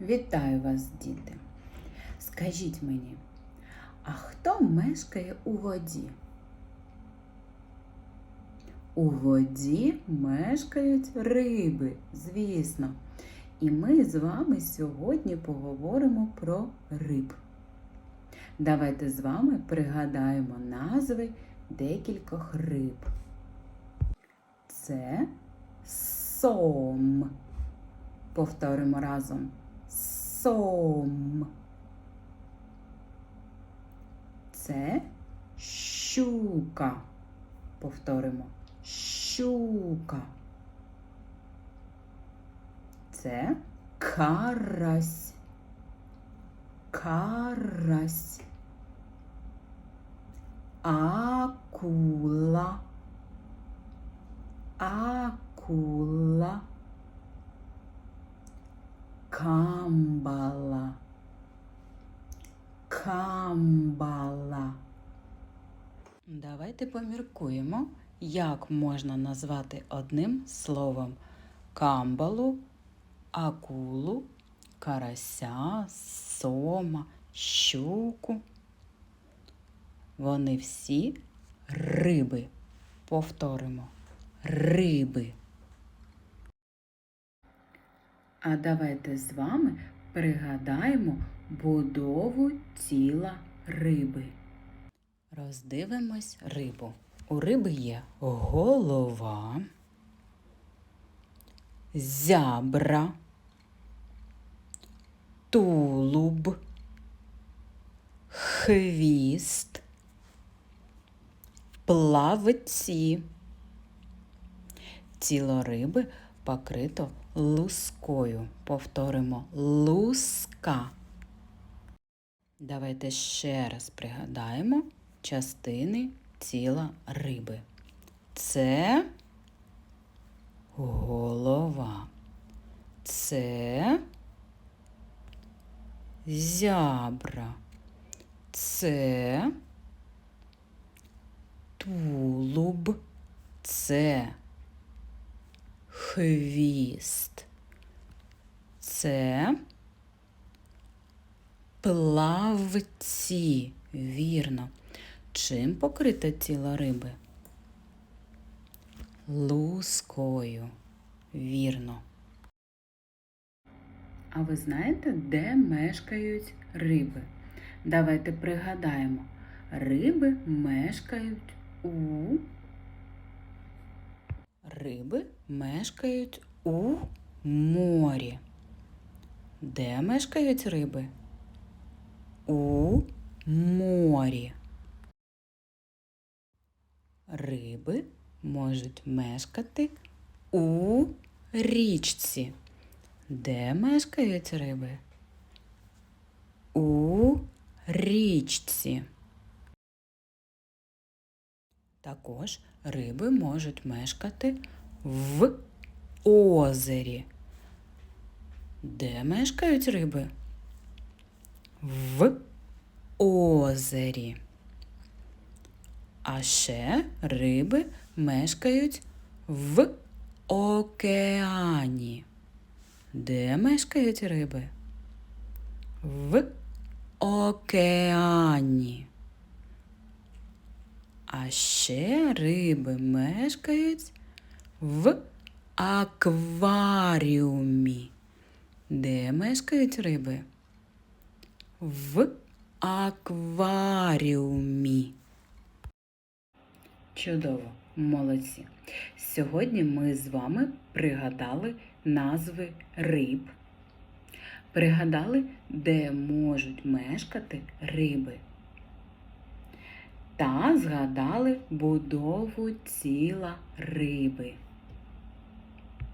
Вітаю вас, діти! Скажіть мені, а хто мешкає у воді? У воді мешкають риби, звісно. І ми з вами сьогодні поговоримо про риб. Давайте з вами пригадаємо назви декількох риб. Це сом. Повторимо разом. Сом. Це щука. Повторимо. Щука. Це карась. Карась. Акула. Акула. Камбала. Камбала. Давайте поміркуємо, як можна назвати одним словом камбалу, акулу, карася, сома, щуку. Вони всі риби. Повторимо. Риби. А давайте з вами пригадаємо будову тіла риби. Роздивимось рибу. У риби є голова, зябра, тулуб, хвіст, плавці. Тіло риби покрито лускою. Повторимо луска. Давайте ще раз пригадаємо частини тіла риби. Це голова. Це зябра. Це тулуб. Це хвіст. Це плавці. Вірно. Чим покрите тіло риби? Лускою. Вірно. А ви знаєте, де мешкають риби? Давайте пригадаємо. Риби мешкають у Риби мешкають у морі. Де мешкають риби? У морі. Риби можуть мешкати у річці. Де мешкають риби? У річці. Також риби можуть мешкати в озері. Де мешкають риби? В озері. А ще риби мешкають в океані. Де мешкають риби? В океані. А ще риби мешкають в акваріумі. Де мешкають риби? В акваріумі. Чудово, молодці. Сьогодні ми з вами пригадали назви риб. Пригадали, де можуть мешкати риби. Та згадали будову тіла риби.